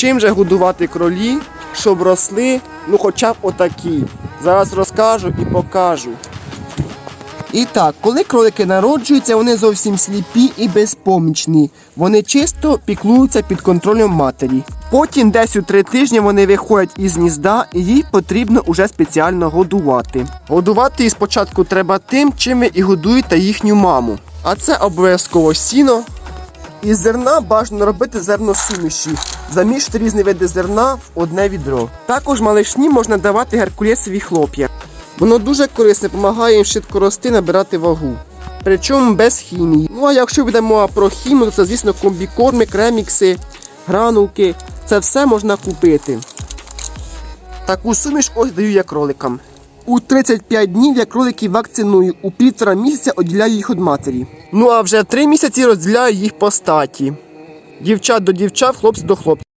Чим же годувати кролі, щоб росли, ну хоча б отакі. Зараз розкажу і покажу. І так, коли кролики народжуються, вони зовсім сліпі і безпомічні. Вони чисто піклуються під контролем матері. Потім десь у три тижні вони виходять із гнізда і їх потрібно уже спеціально годувати. Годувати їх спочатку треба тим, чим ви і годуєте їхню маму. А це обов'язково сіно. Із зерна бажано робити зерносуміші. Замішати різні види зерна в одне відро. Також малишні можна давати геркулесові хлоп'я. Воно дуже корисне, допомагає їм швидко рости, набирати вагу. Причому без хімії. Ну а якщо буде мова про хімію, то це, звісно, комбікорми, кремікси, гранулки. Це все можна купити. Таку суміш ось даю я кроликам. У 35 днів я кроликів вакциную, у півтора місяця оділяю їх від матері. Ну а вже три 3 місяці розділяю їх по статі. Дівчат до дівчат, хлопці до хлопців.